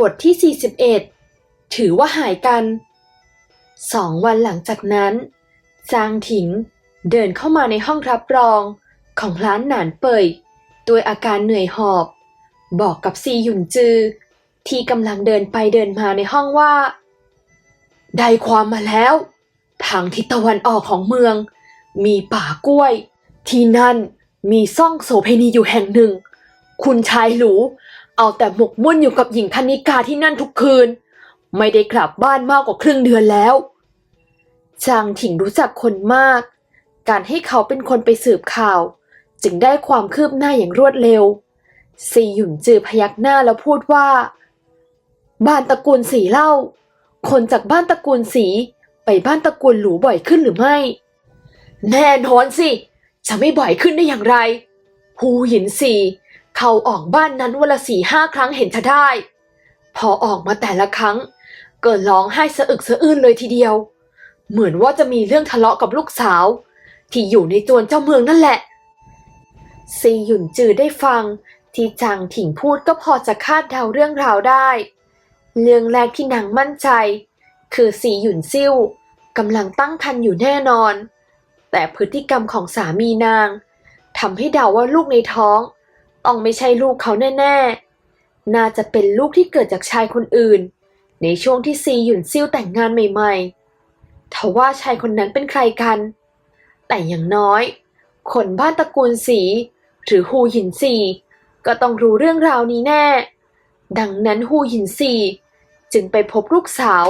บทที่ 41 ถือว่าหายกันสองวันหลังจากนั้น จางถิงเดินเข้ามาในห้องรับรองของร้านหนานเป่ยด้วยอาการเหนื่อยหอบ บอกกับซีหยุนจือ ที่กำลังเดินไปเดินมาในห้องว่า ได้ความมาแล้ว ทางทิศตะวันออกของเมือง มีป่ากล้วย ที่นั่นมีซ่องโสเพณีอยู่แห่งหนึ่ง คุณชายหรู เอาแต่หมกมุ่นอยู่กับหญิงธนิกาที่นั่นทุกคืน ไม่ได้กลับบ้านมากกว่าครึ่งเดือนแล้วจางถิงรู้จักคนมาก การให้เขาเป็นคนไปสืบข่าว จึงได้ความคืบหน้าอย่างรวดเร็วซีหยุนจือพยักหน้าแล้วพูดว่า บ้านตระกูลสีเล่า คนจากบ้านตระกูลสีไปบ้านตระกูลหลูบ่อยขึ้นหรือไม่ แน่นอนสิ จะไม่บ่อยขึ้นได้อย่างไรฮูหยินสี เขาออกบ้านนั้นวันละสี่ห้าครั้งเห็นจะได้ พอออกมาแต่ละครั้ง เกิดร้องไห้สะอึกสะอื้นเลยทีเดียว เหมือนว่าจะมีเรื่องทะเลาะกับลูกสาว ที่อยู่ในจวนเจ้าเมืองนั่นแหละ ซีหยุนจือได้ฟัง ที่จางถิงพูดก็พอจะคาดเดาเรื่องราวได้ เรื่องแรกที่นางมั่นใจ คือซีหยุนซิ่วกำลังตั้งครรภ์อยู่แน่นอน แต่พฤติกรรมของสามีนางทำให้เดาว่าลูกในท้อง ต้องไม่ใช่ลูกเขาแน่ๆ น่าจะเป็นลูกที่เกิดจากชายคนอื่น ในช่วงที่ซีหยุนซิ่วแต่งงานใหม่ๆทว่าชายคนนั้นเป็นใครกัน แต่อย่างน้อย คนบ้านตระกูลสีหรือฮูหยินซีก็ต้องรู้เรื่องราวนี้แน่ ดังนั้นฮูหยินซีจึงไปพบลูกสาว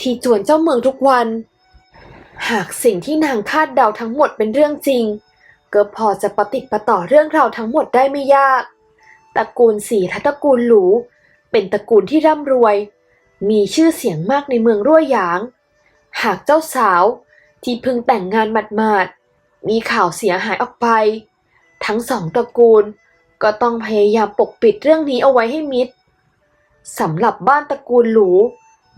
ที่จวนเจ้าเมืองทุกวัน หากสิ่งที่นางคาดเดาทั้งหมดเป็นเรื่องจริง ก็พอจะประติประต่อเรื่องราวทั้งหมดได้ไม่ยาก ตระกูลสีและตระกูลหลู เป็นตระกูลที่ร่ำรวย มีชื่อเสียงมากในเมืองรั่วหยาง หากเจ้าสาวที่เพิ่งแต่งงานหมาดๆมีข่าวเสียหายออกไป ทั้งสองตระกูลก็ต้องพยายามปกปิดเรื่องนี้เอาไว้ให้มิดสำหรับบ้านตระกูลหรู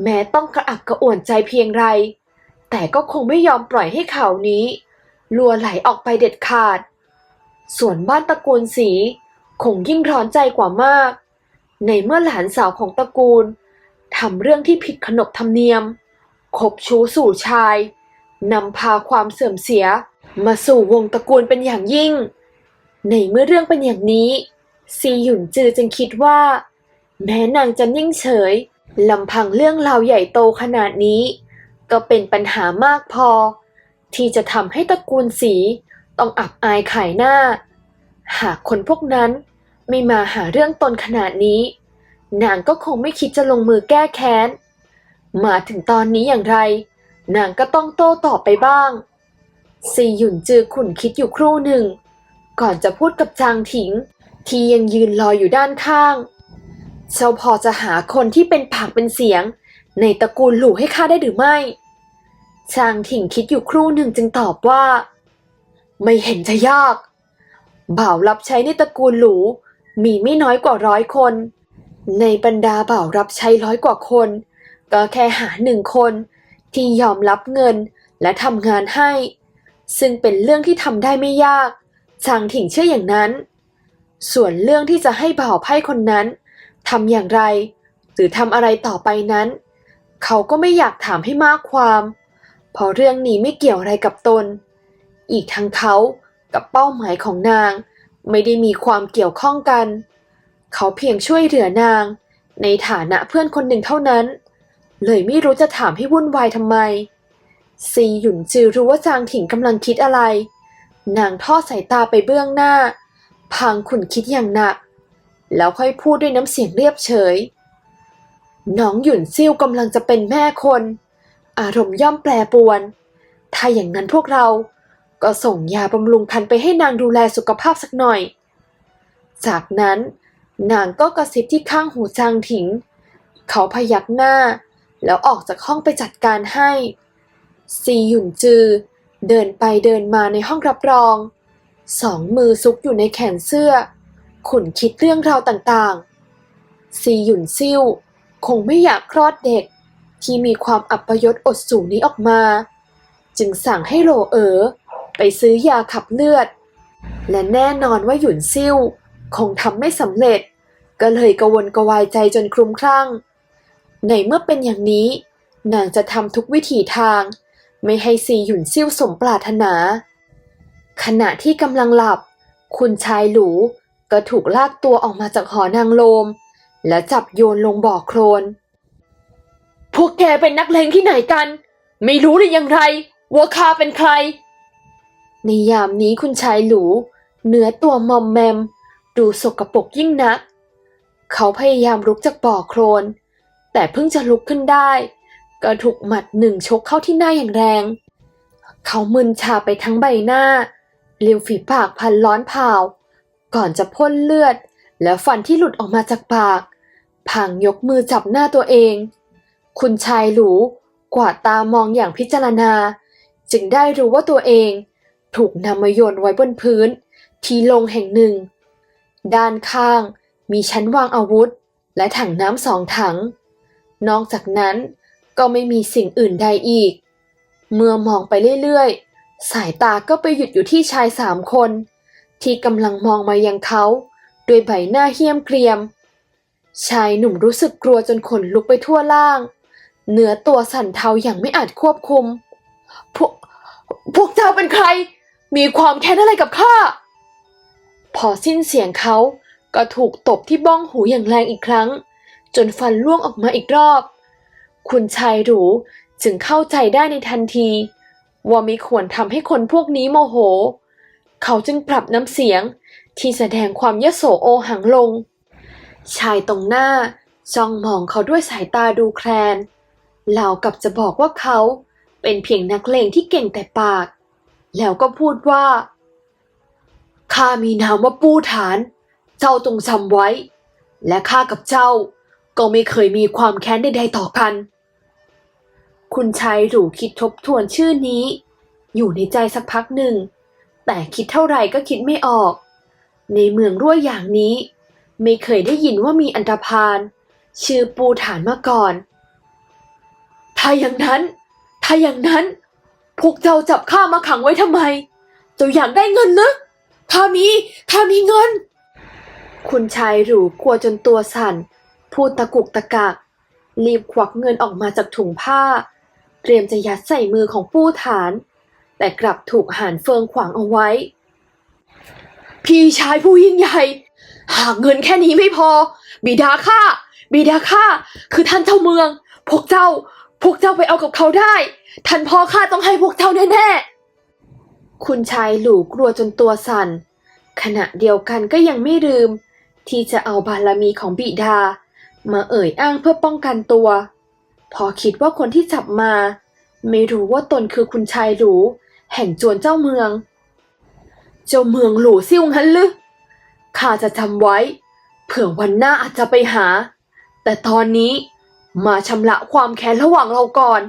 แม้ต้องกระอักกระอ่วนใจเพียงไร แต่ก็คงไม่ยอมปล่อยให้ข่าวนี้ ลัวไหลออกไปเด็ดขาด ส่วนบ้านตระกูลสีคงยิ่งร้อนใจกว่ามาก ในเมื่อหลานสาวของตระกูลทำเรื่องที่ผิดขนบธรรมเนียมคบชู้สู่ชายนำพาความเสื่อมเสียมาสู่วงตระกูลเป็นอย่างยิ่ง ในเมื่อเรื่องเป็นอย่างนี้ ซีหยุนจือจึงคิดว่า แม้นางจะนิ่งเฉยลำพังเรื่องราวใหญ่โตขนาดนี้ ก็เป็นปัญหามากพอ ที่จะทำให้ตระกูลสีต้องอับอายขายหน้า หากคนพวกนั้นไม่มาหาเรื่องตนขนาดนี้ นางก็คงไม่คิดจะลงมือแก้แค้น มาถึงตอนนี้อย่างไร นางก็ต้องโต้ตอบไปบ้าง ซีหยุนจือขุนคิดอยู่ครู่หนึ่ง ก่อนจะพูดกับจางถิง ที่ยังยืนรออยู่ด้านข้างเจ้าพอจะหาคนที่เป็นปากเป็นเสียง ในตระกูลหลู่ให้ข้าได้หรือไม่ จางถิงคิดอยู่ครู่หนึ่งจึงตอบว่า ไม่เห็นจะยาก บ่าวรับใช้ในตระกูลหลูมีไม่น้อยกว่าร้อยคน ในบรรดาบ่าวรับใช้ร้อยกว่าคน ก็แค่หาหนึ่งคนที่ยอมรับเงินและทำงานให้ ซึ่งเป็นเรื่องที่ทำได้ไม่ยากจางถิงเชื่ออย่างนั้น ส่วนเรื่องที่จะให้บ่าวไพ่คนนั้นทำอย่างไร หรือทำอะไรต่อไปนั้น เขาก็ไม่อยากถามให้มากความเพราะเรื่องนี้ไม่เกี่ยวอะไรกับตน อีกทั้งเขากับเป้าหมายของนาง ไม่ได้มีความเกี่ยวข้องกัน เขาเพียงช่วยเหลือนาง ในฐานะเพื่อนคนหนึ่งเท่านั้น เลยไม่รู้จะถามให้วุ่นวายทำไม ซีหยุนจือรู้ว่าจางถิงกำลังคิดอะไร นางทอดสายตาไปเบื้องหน้า พางขุนคิดอย่างหนัก แล้วค่อยพูดด้วยน้ำเสียงเรียบเฉย น้องหยุนซิ่วกำลังจะเป็นแม่คน อารมณ์ย่อมแปรปรวน ถ้าอย่างนั้นพวกเราก็ส่งยาบำรุงพันไปให้นางดูแลสุขภาพสักหน่อย จากนั้นนางก็กระซิบที่ข้างหูจางถิง เขาพยักหน้า แล้วออกจากห้องไปจัดการให้ ซีหยุนจือ เดินไปเดินมาในห้องรับรอง สองมือซุกอยู่ในแขนเสื้อ ขุนคิดเรื่องราวต่างๆ ซีหยุนซิ่ว คงไม่อยากคลอดเด็ก ที่มีความอัปยศอดสูงนี้ออกมา จึงสั่งให้โหลเอ๋อไปซื้อยาขับเลือด และแน่นอนว่าหยุนซิ่วคงทำไม่สำเร็จ ก็เลยกวนกวายใจจนคลุ้มคลั่ง ในเมื่อเป็นอย่างนี้ นางจะทำทุกวิถีทาง ไม่ให้ซีหยุนซิ่วสมปรารถนา ขณะที่กำลังหลับ คุณชายหลูก็ถูกลากตัวออกมาจากหอนางโลม และจับโยนลงบ่อโคลน พวกแกเป็นนักเลงที่ไหนกัน ไม่รู้หรือยังไรว่าข้าเป็นใคร ในยามนี้คุณชายหลูเนื้อตัวมอมแมม ดูสกปรกยิ่งนัก เขาพยายามลุกจากบ่อโคลน แต่เพิ่งจะลุกขึ้นได้ ก็ถูกหมัดหนึ่งชกเข้าที่หน้าอย่างแรง เขามึนชาไปทั้งใบหน้าริมฝีปากพันร้อนเผาก่อนจะพ่นเลือด แล้วฟันที่หลุดออกมาจากปากพังยกมือจับหน้าตัวเอง คุณชายหลูกวาดตามองอย่างพิจารณา จึงได้รู้ว่าตัวเอง ถูกนำมาโยนไว้บนพื้น ที่โลงแห่งหนึ่ง ด้านข้างมีชั้นวางอาวุธ และถังน้ำสองถัง นอกจากนั้นก็ไม่มีสิ่งอื่นใดอีก เมื่อมองไปเรื่อยๆ สายตาก็ไปหยุดอยู่ที่ชายสามคน ที่กำลังมองมายังเขาด้วยใบหน้าเหี้ยมเกรียม ชายหนุ่มรู้สึกกลัวจนขนลุกไปทั่วล่าง เนื้อตัวสั่นเทาอย่างไม่อาจควบคุม พวกพวกเจ้าเป็นใคร มีความแค้นอะไรกับข้า พอสิ้นเสียงเขาก็ถูกตบที่บ้องหูอย่างแรงอีกครั้ง จนฟันร่วงออกมาอีกรอบ คุณชายหรูจึงเข้าใจได้ในทันที ว่าม่ควรทำให้คนพวกนี้โมโห เขาจึงปรับน้ำเสียงที่แสดงความยโสโอหังลง ชายตรงหน้าจ้องมองเขาด้วยสายตาดูแคลน ล่ากับจะบอกว่าเขาเป็นเพียงนักเลงที่เก่งแต่ปาก แล้วก็พูดว่าข้ามีนามว่าปู้ฐาน เจ้าจงจำไว้ และข้ากับเจ้าก็ไม่เคยมีความแค้นใดๆต่อกัน คุณชายหรูคิดทบทวนชื่อนี้ อยู่ในใจสักพักหนึ่ง แต่คิดเท่าไหร่ก็คิดไม่ออก ในเมืองรั่วอย่างนี้ ไม่เคยได้ยินว่ามีอันธพาลชื่อปูฐานมาก่อน ถ้าอย่างนั้น ถ้าอย่างนั้น พวกเจ้าจับข้ามาขังไว้ทำไม เจ้าอยากได้เงินนะข้ามี ข้ามีเงิน คุณชายหรูกลัวจนตัวสั่น พูดตะกุกตะกัก รีบควักเงินออกมาจากถุงผ้า เตรียมจะยัดใส่มือของปู้ฐาน แต่กลับถูกหานเฟิงขวางเอาไว้ พี่ชายผู้ยิ่งใหญ่ หากเงินแค่นี้ไม่พอ บิดาข้าบิดาข้าคือท่านเจ้าเมือง พวกเจ้า พวกเจ้าไปเอากับเขาได้ ท่านพ่อข้าต้องให้พวกเจ้าแน่ๆ คุณชายหลูกลัวจนตัวสั่น ขณะเดียวกันก็ยังไม่ลืม ที่จะเอาบารมีของบิดา มาเอ่ยอ้างเพื่อป้องกันตัว พอคิดว่าคนที่จับมา ไม่รู้ว่าตนคือคุณชายหลูแห่งจวนเจ้าเมือง เจ้าเมืองหลูซิ่วงั้นหรือข้าจะจำไว้ เผื่อวันหน้าอาจจะไปหา แต่ตอนนี้ มาชำระความแค้นระหว่างเราก่อน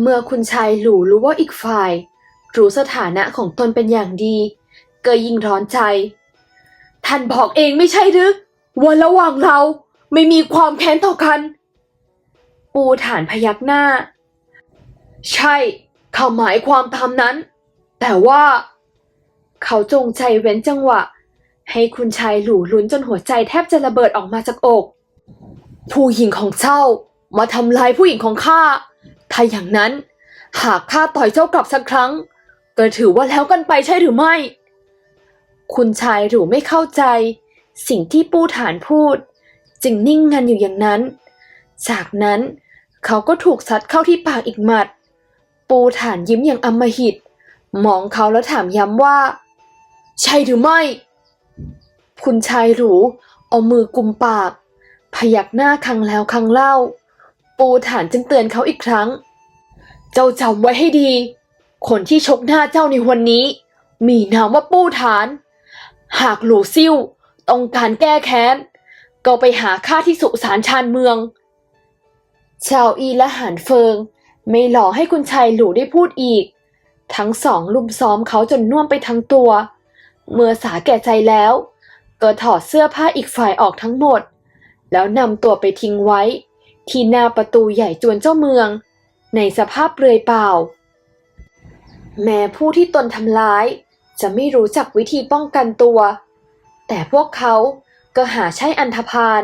เมื่อคุณชายหลู่รู้ว่าอีกฝ่าย รู้สถานะของตนเป็นอย่างดี เก็ยิ่งร้อนใจ ท่านบอกเองไม่ใช่หรือว่าระหว่างเราไม่มีความแค้นต่อกัน ปูฐานพยักหน้า ใช่เขาหมายความตามนั้น แต่ว่า เขาจงใจเว้นจังหวะ ให้คุณชายหลู่ลุ้นจนหัวใจแทบจะระเบิดออกมาจากอก ผู้หญิงของเจ้ามาทำลายผู้หญิงของข้า ถ้าอย่างนั้น หากข้าต่อยเจ้ากลับสักครั้ง ก็ถือว่าแล้วกันไปใช่หรือไม่ คุณชายหรูไม่เข้าใจ สิ่งที่ปูฐานพูด จึงนิ่งงันอยู่อย่างนั้น จากนั้นเขาก็ถูกซัดเข้าที่ปากอีกหมัด ปูฐานยิ้มอย่างอำมหิต มองเขาแล้วถามย้ำว่า ใช่หรือไม่ คุณชายหรูเอามือกุมปาก พยักหน้าครั้งแล้วครั้งเล่า ปูฐานจึงเตือนเขาอีกครั้ง เจ้าจำไว้ให้ดี คนที่ชกหน้าเจ้าในวันนี้ มีนามว่าปูฐาน หากหลูซิ่วต้องการแก้แค้น ก็ไปหาข้าที่สุสานชานเมือง ชาวอีและหานเฟิง ไม่หล่อให้คุณชายหลูได้พูดอีก ทั้งสองลุมซ้อมเขาจนน่วมไปทั้งตัว เมื่อสาแก่ใจแล้ว ก็ถอดเสื้อผ้าอีกฝ่ายออกทั้งหมด แล้วนำตัวไปทิ้งไว้ ที่หน้าประตูใหญ่จวนเจ้าเมือง ในสภาพเปลือยเปล่า แม้ผู้ที่ตนทำร้าย จะไม่รู้จักวิธีป้องกันตัว แต่พวกเขาก็หาใช่อันธพาล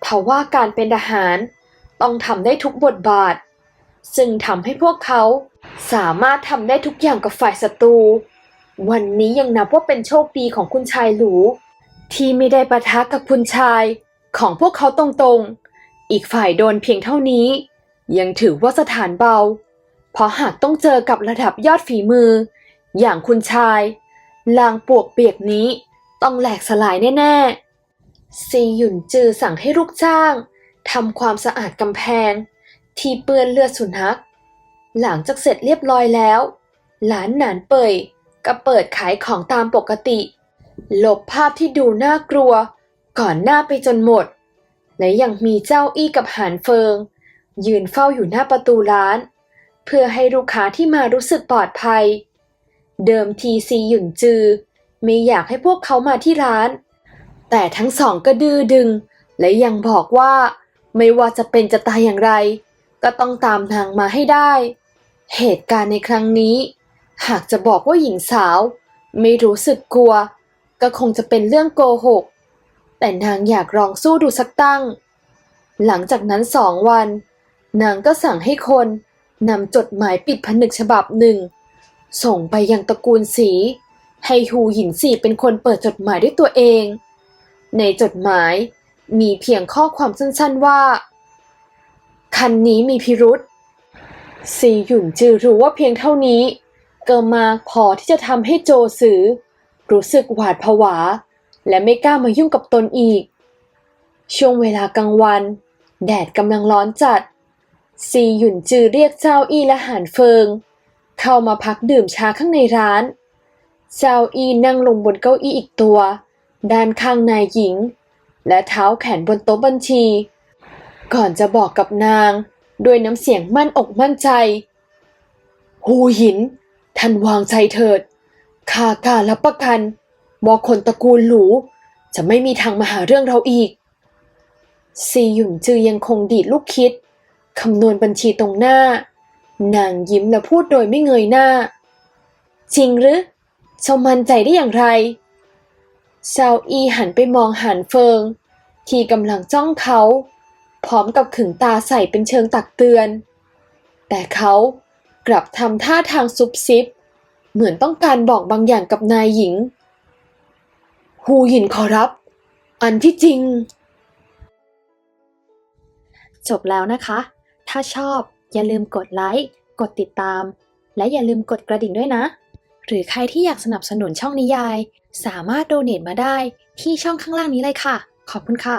เพราะว่าการเป็นทหารต้องทำได้ทุกบทบาท ซึ่งทำให้พวกเขาสามารถทำได้ทุกอย่างกับฝ่ายศัตรู วันนี้ยังนับว่าเป็นโชคดีของคุณชายหลูที่ไม่ได้ปะทะกับคุณชาย ของพวกเขาตรงๆ อีกฝ่ายโดนเพียงเท่านี้ ยังถือว่าสถานเบา เพราะหากต้องเจอกับระดับยอดฝีมือ อย่างคุณชายลางปวกเปียกนี้ต้องแหลกสลายแน่ๆ ซีหยุนจือสั่งให้ลูกจ้างทำความสะอาดกำแพง ที่เปื้อนเลือดสุนัข หลังจากเสร็จเรียบร้อยแล้ว หลานหนานเปยก็เปิดขายของตามปกติ หลบภาพที่ดูน่ากลัว ก่อนหน้าไปจนหมด และยังมีเจ้าอี้กับหานเฟิง ยืนเฝ้าอยู่หน้าประตูร้าน เพื่อให้ลูกค้าที่มารู้สึกปลอดภัย เดิมทีซีหยุ่นจือ ไม่อยากให้พวกเขามาที่ร้าน แต่ทั้งสองก็ดื้อดึง และยังบอกว่าไม่ว่าจะเป็นจะตายอย่างไร ก็ต้องตามนางมาให้ได้ เหตุการณ์ในครั้งนี้ หากจะบอกว่าหญิงสาว ไม่รู้สึกกลัว ก็คงจะเป็นเรื่องโกหก แต่นางอยากลองสู้ดูสักตั้ง หลังจากนั้นสองวัน นางก็สั่งให้คนนำจดหมายปิดผนึกฉบับหนึ่ง ส่งไปยังตระกูลสี ให้ฮูหยินสีเป็นคนเปิดจดหมายด้วยตัวเอง ในจดหมายมีเพียงข้อความสั้นๆว่า คันนี้มีพิรุษซีหยุ่นจือรู้ว่าเพียงเท่านี้ก็มากพอที่จะทำให้โจซือ รู้สึกหวาดผวา และไม่กล้ามายุ่งกับตนอีก ช่วงเวลากลางวัน แดดกำลังร้อนจัด ซีหยุนจือเรียกเจ้าอี้และหานเฟิง เข้ามาพักดื่มชาข้างในร้าน เจ้าอี้นั่งลงบนเก้าอี้อีกตัว ด้านข้างนายหญิง และเท้าแขนบนโต๊ะบัญชี ก่อนจะบอกกับนาง ด้วยน้ำเสียงมั่นอกมั่นใจ หูหิน ท่านวางใจเถิดข้ากล้ารับประกัน บอกคนตระกูลหลูจะไม่มีทางมาหาเรื่องเราอีก ซีหยุ่นจือยังคงดีดลูกคิด คำนวณบัญชีตรงหน้า นางยิ้มและพูดโดยไม่เงยหน้า จริงหรือเจ้ามั่นใจได้อย่างไรเซาอีหันไปมองหันเฟิง ที่กำลังจ้องเขา พร้อมกับขึงตาใส่เป็นเชิงตักเตือน แต่เขากลับทำท่าทางซุบซิบ เหมือนต้องการบอกบางอย่างกับนายหญิง ฮูหยินขอรับ อันที่จริง จบแล้วนะคะ ถ้าชอบอย่าลืมกดไลค์ กดติดตาม และอย่าลืมกดกระดิ่งด้วยนะ หรือใครที่อยากสนับสนุนช่องนิยาย สามารถโดเน a t มาได้ที่ช่องข้างล่างนี้เลยค่ะ ขอบคุณค่ะ